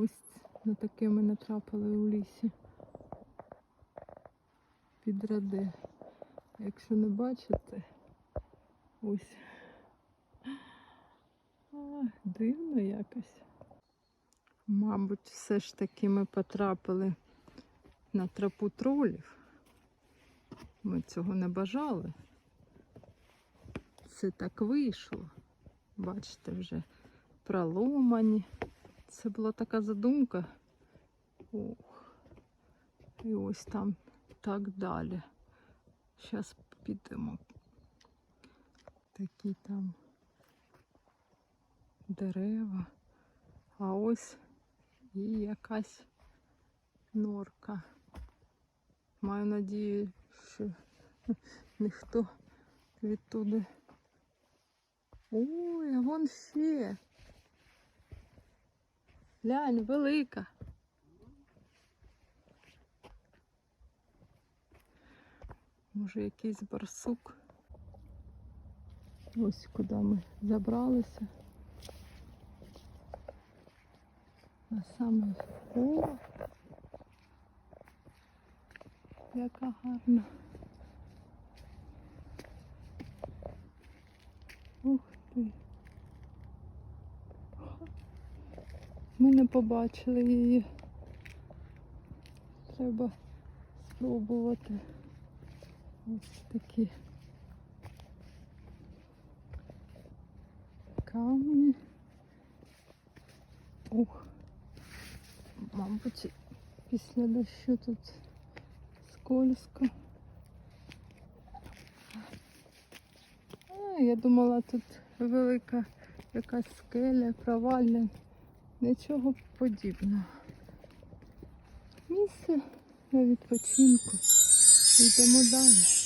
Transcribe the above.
Ось на таке ми натрапили у лісі. Під ради. Якщо не бачите, ось. А, дивно якось. Мабуть, все ж таки ми потрапили на тропу тролів. Ми цього не бажали. Це так вийшло. Бачите, вже проломані. Це була така задумка. Ох. І ось там так далі. Зараз підемо. Такі там дерева. А ось і якась норка. Маю надію, що ніхто відтуди. Ой, а вон ще. Глянь, велика. Може якийсь барсук. Ось куди ми забралися. На саме О, яка гарна. Ух ти. Ми не побачили її. Треба спробувати. Ось такі камні. Ух, мабуть, після дощу тут скользко. А, я думала, тут велика якась скеля, провалля. Нічого подібного. Місце на відпочинку. Йдемо далі.